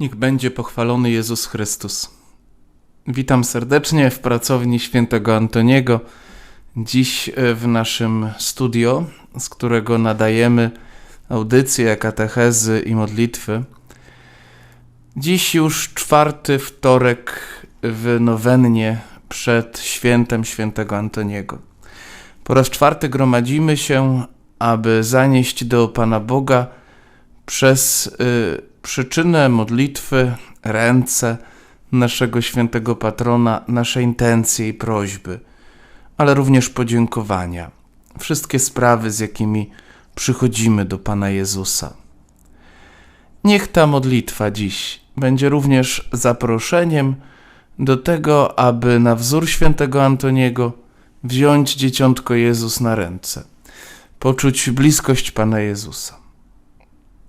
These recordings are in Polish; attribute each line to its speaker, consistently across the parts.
Speaker 1: Niech będzie pochwalony Jezus Chrystus. Witam serdecznie w pracowni świętego Antoniego. Dziś e, w naszym studio, z którego nadajemy audycje, katechezy i modlitwy. Dziś już czwarty wtorek w nowennie przed świętem świętego Antoniego. Po raz czwarty gromadzimy się, aby zanieść do Pana Boga przez y, przyczynę modlitwy, ręce naszego świętego patrona, nasze intencje i prośby, ale również podziękowania, wszystkie sprawy, z jakimi przychodzimy do Pana Jezusa. Niech ta modlitwa dziś będzie również zaproszeniem do tego, aby na wzór świętego Antoniego wziąć dzieciątko Jezus na ręce, poczuć bliskość Pana Jezusa.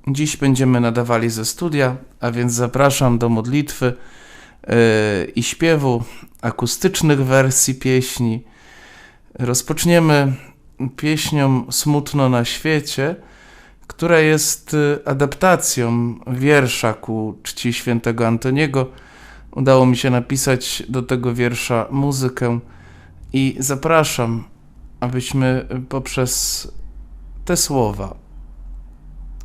Speaker 1: Dziś będziemy nadawali ze studia, a więc zapraszam do modlitwy yy, i śpiewu akustycznych wersji pieśni. Rozpoczniemy pieśnią Smutno na świecie, która jest y, adaptacją wiersza ku czci świętego Antoniego. Udało mi się napisać do tego wiersza muzykę i zapraszam, abyśmy poprzez te słowa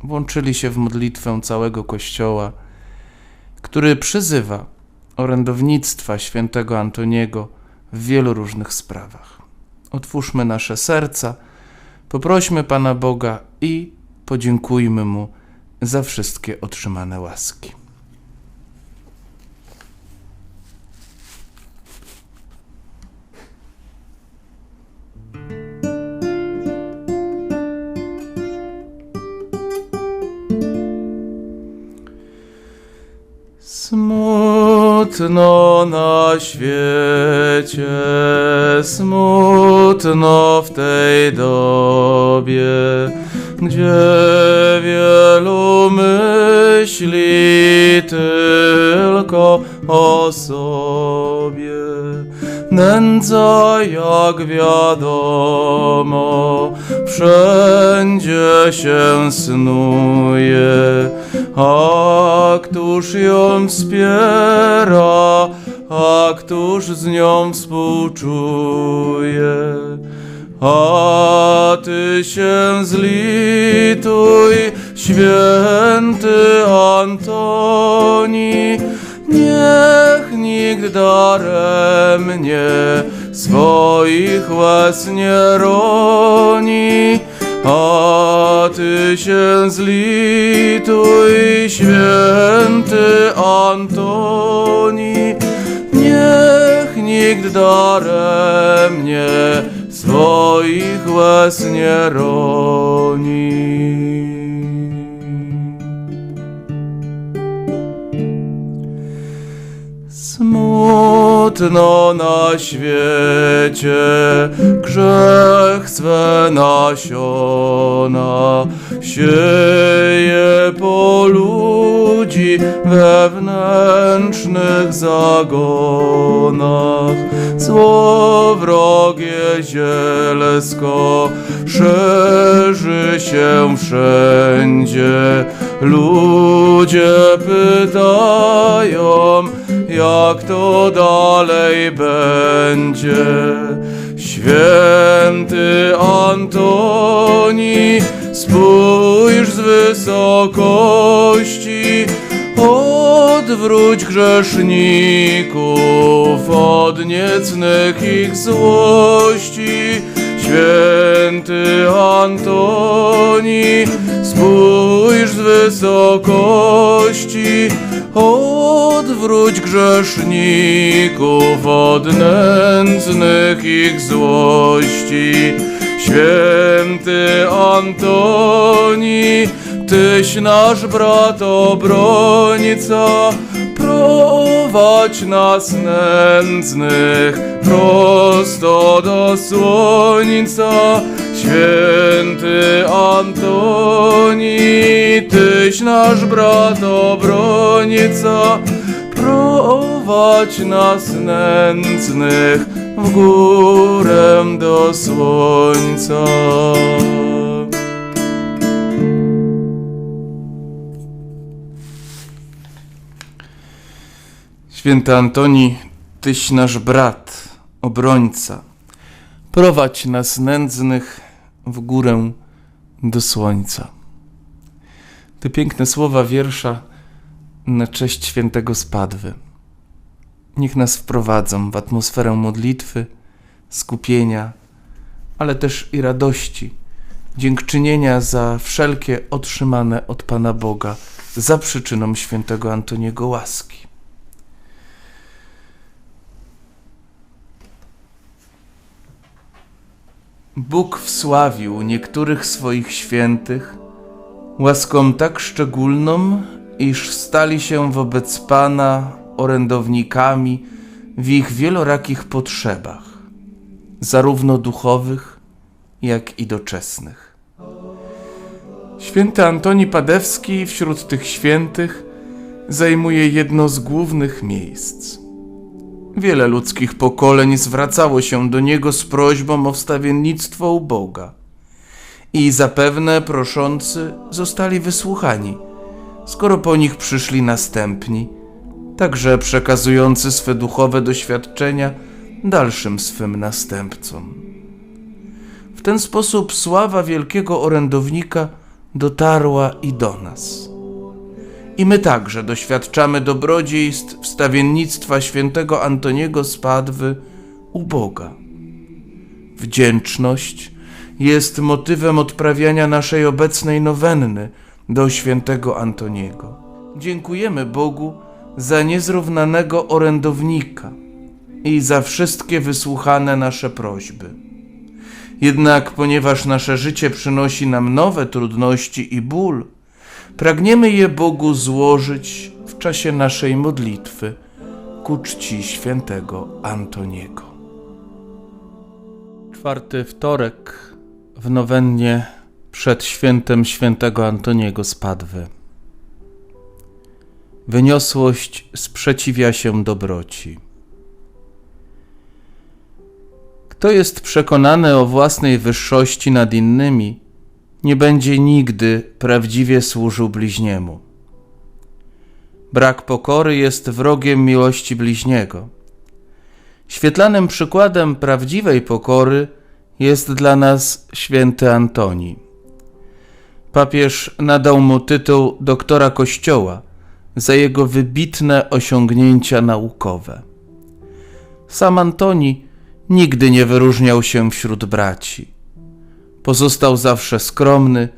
Speaker 1: włączyli się w modlitwę całego Kościoła, który przyzywa orędownictwa świętego Antoniego w wielu różnych sprawach. Otwórzmy nasze serca, poprośmy Pana Boga i podziękujmy Mu za wszystkie otrzymane łaski. Smutno na świecie, smutno w tej dobie, gdzie wielu myśli tylko o sobie. Nędza, jak wiadomo, wszędzie się snuje, a któż ją wspiera, a któż z nią współczuje? A ty się zlituj, święty Antoni, niech nikt daremnie swoich łez nie roni. A ty się zlituj, święty Antoni, niech nikt daremnie swoich łez nie roni. Smutno na świecie grzech swe nasiona sieje po ludzi wewnętrznych zagonach. Zło wrogie zielsko szerzy się wszędzie. Ludzie pytają, jak to dalej będzie. Święty Antoni, spójrz z wysokości, odwróć grzeszników od niecnych ich złości. Święty Antoni, spójrz z wysokości, odwróć grzeszników od nędznych ich złości. Święty Antoni, Tyś nasz brat obrońca, prowadź nas nędznych prosto do słońca. Święty Antoni, Tyś nasz brat obrońca, prowadź nas nędznych w górę do słońca. Święty Antoni, Tyś nasz brat, obrońca. Prowadź nas nędznych w górę do słońca. Te piękne słowa wiersza na cześć świętego Spadwy. Niech nas wprowadzą w atmosferę modlitwy, skupienia, ale też i radości, dziękczynienia za wszelkie otrzymane od Pana Boga za przyczyną świętego Antoniego łaski. Bóg wsławił niektórych swoich świętych łaską tak szczególną, iż stali się wobec Pana orędownikami w ich wielorakich potrzebach, zarówno duchowych, jak i doczesnych. Święty Antoni Padewski wśród tych świętych zajmuje jedno z głównych miejsc. Wiele ludzkich pokoleń zwracało się do niego z prośbą o wstawiennictwo u Boga. I zapewne proszący zostali wysłuchani, skoro po nich przyszli następni, także przekazujący swe duchowe doświadczenia dalszym swym następcom. W ten sposób sława wielkiego orędownika dotarła i do nas. I my także doświadczamy dobrodziejstw wstawiennictwa świętego Antoniego z Padwy u Boga. Wdzięczność jest motywem odprawiania naszej obecnej nowenny do świętego Antoniego. Dziękujemy Bogu za niezrównanego orędownika i za wszystkie wysłuchane nasze prośby. Jednak ponieważ nasze życie przynosi nam nowe trudności i ból, pragniemy je Bogu złożyć w czasie naszej modlitwy ku czci świętego Antoniego. Czwarty wtorek w nowennie przed świętem świętego Antoniego z Padwy. Wyniosłość sprzeciwia się dobroci. Kto jest przekonany o własnej wyższości nad innymi, nie będzie nigdy prawdziwie służył bliźniemu. Brak pokory jest wrogiem miłości bliźniego. Świetlanym przykładem prawdziwej pokory jest dla nas święty Antoni. Papież nadał mu tytuł doktora Kościoła za jego wybitne osiągnięcia naukowe. Sam Antoni nigdy nie wyróżniał się wśród braci. Pozostał zawsze skromny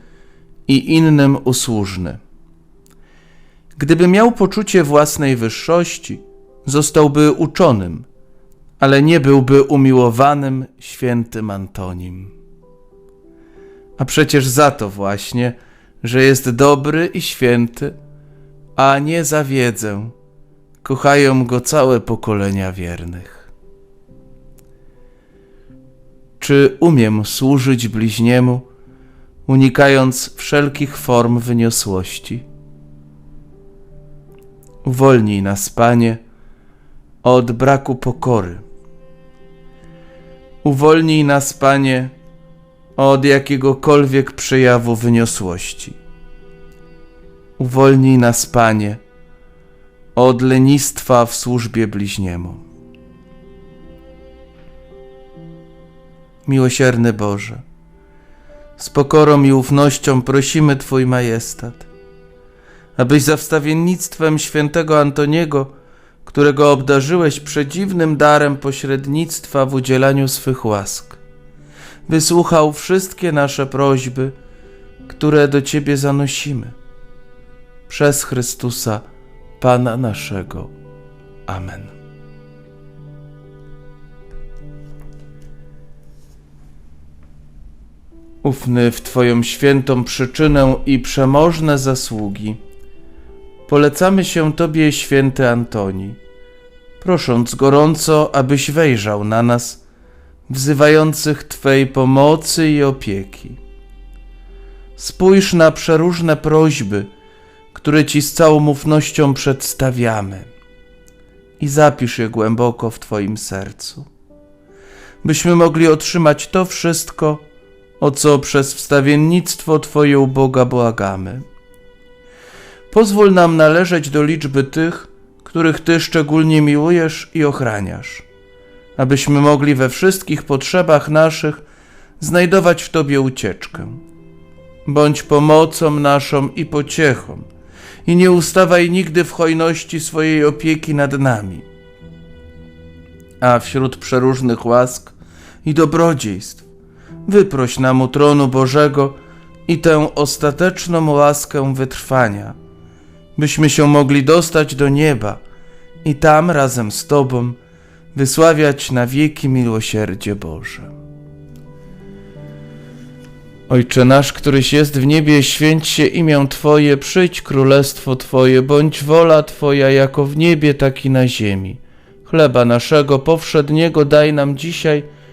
Speaker 1: i innym usłużny. Gdyby miał poczucie własnej wyższości, zostałby uczonym, ale nie byłby umiłowanym świętym Antonim. A przecież za to właśnie, że jest dobry i święty, a nie za wiedzę, kochają go całe pokolenia wiernych. Czy umiem służyć bliźniemu, unikając wszelkich form wyniosłości? Uwolnij nas, Panie, od braku pokory. Uwolnij nas, Panie, od jakiegokolwiek przejawu wyniosłości. Uwolnij nas, Panie, od lenistwa w służbie bliźniemu. Miłosierny Boże, z pokorą i ufnością prosimy Twój majestat, abyś za wstawiennictwem świętego Antoniego, którego obdarzyłeś przedziwnym darem pośrednictwa w udzielaniu swych łask, wysłuchał wszystkie nasze prośby, które do Ciebie zanosimy. Przez Chrystusa, Pana naszego. Amen. Ufny w Twoją świętą przyczynę i przemożne zasługi. Polecamy się Tobie, święty Antoni, prosząc gorąco, abyś wejrzał na nas, wzywających Twej pomocy i opieki. Spójrz na przeróżne prośby, które Ci z całą ufnością przedstawiamy i zapisz je głęboko w Twoim sercu, byśmy mogli otrzymać to wszystko, o co przez wstawiennictwo Twoje u Boga błagamy. Pozwól nam należeć do liczby tych, których Ty szczególnie miłujesz i ochraniasz, abyśmy mogli we wszystkich potrzebach naszych znajdować w Tobie ucieczkę. Bądź pomocą naszą i pociechą, i nie ustawaj nigdy w hojności swojej opieki nad nami. A wśród przeróżnych łask i dobrodziejstw wyproś nam u tronu Bożego i tę ostateczną łaskę wytrwania, byśmy się mogli dostać do nieba i tam razem z Tobą wysławiać na wieki miłosierdzie Boże. Ojcze nasz, któryś jest w niebie, święć się imię Twoje, przyjdź królestwo Twoje, bądź wola Twoja jako w niebie, tak i na ziemi. Chleba naszego powszedniego daj nam dzisiaj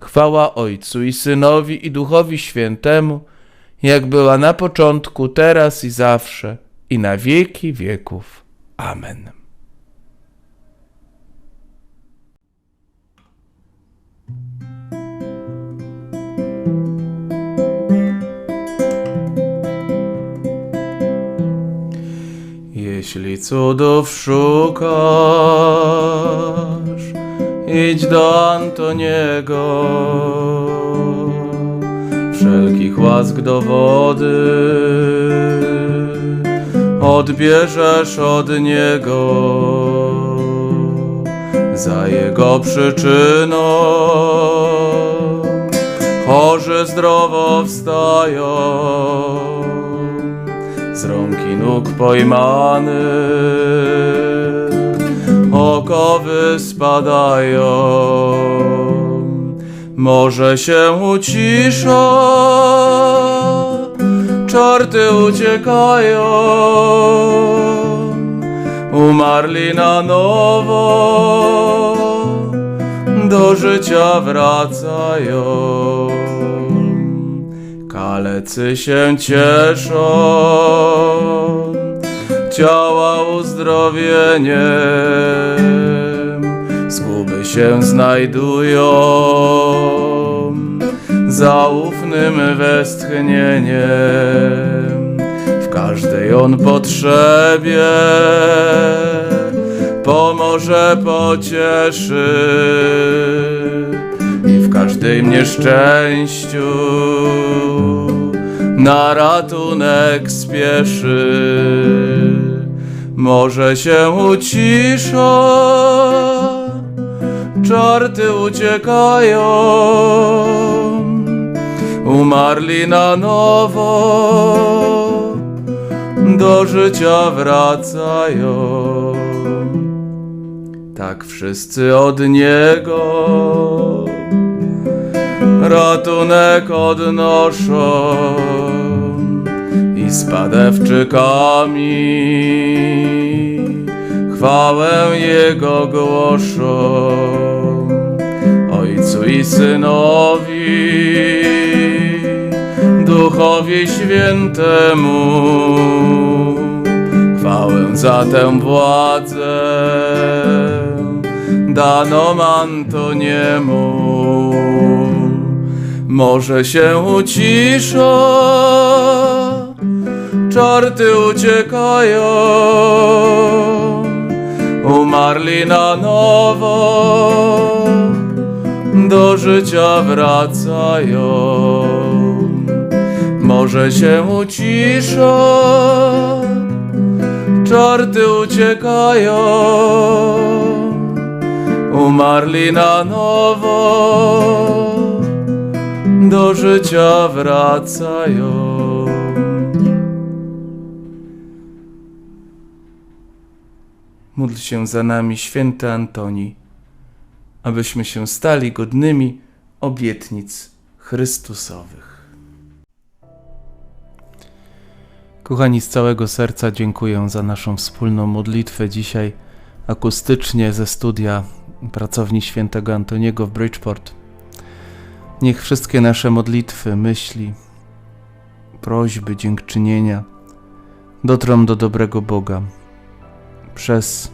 Speaker 1: Chwała Ojcu i Synowi i Duchowi Świętemu, jak była na początku, teraz i zawsze, i na wieki wieków. Amen. Jeśli cudów szukasz, idź do Antoniego. Wszelkich łask dowody odbierzesz od niego. Za jego przyczyną chorzy zdrowo wstają z rąk i nóg pojmany, okowy spadają, może się ucisza, czarty uciekają, umarli na nowo, do życia wracają. Kalecy się cieszą, ciała uzdrowieniem, zguby się znajdują, zaufnym westchnieniem. W każdej on potrzebie pomoże, pocieszy i w każdym nieszczęściu na ratunek spieszy. Może się ucisza, czarty uciekają, umarli na nowo, do życia wracają. Tak wszyscy od niego ratunek odnoszą i z padewczykami chwałę Jego głoszą. Ojcu i Synowi, Duchowi Świętemu, chwałę za tę władzę daną Antoniemu. Może się ucisza, czarty uciekają, umarli na nowo, do życia wracają. Może się ucisza, czarty uciekają, umarli na nowo, do życia wracają. Módl się za nami, święty Antoni, abyśmy się stali godnymi obietnic Chrystusowych. Kochani, z całego serca dziękuję za naszą wspólną modlitwę dzisiaj akustycznie ze studia pracowni świętego Antoniego w Bridgeport. Niech wszystkie nasze modlitwy, myśli, prośby, dziękczynienia dotrą do dobrego Boga przez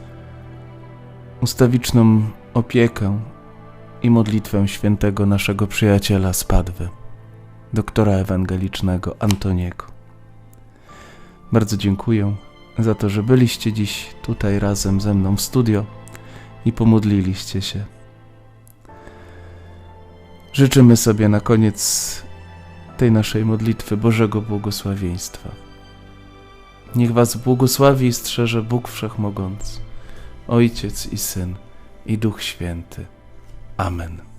Speaker 1: ustawiczną opiekę i modlitwę świętego naszego przyjaciela z Padwy, doktora ewangelicznego Antoniego. Bardzo dziękuję za to, że byliście dziś tutaj razem ze mną w studio i pomodliliście się. Życzymy sobie na koniec tej naszej modlitwy Bożego błogosławieństwa. Niech Was błogosławi i strzeże Bóg Wszechmogący, Ojciec i Syn i Duch Święty. Amen.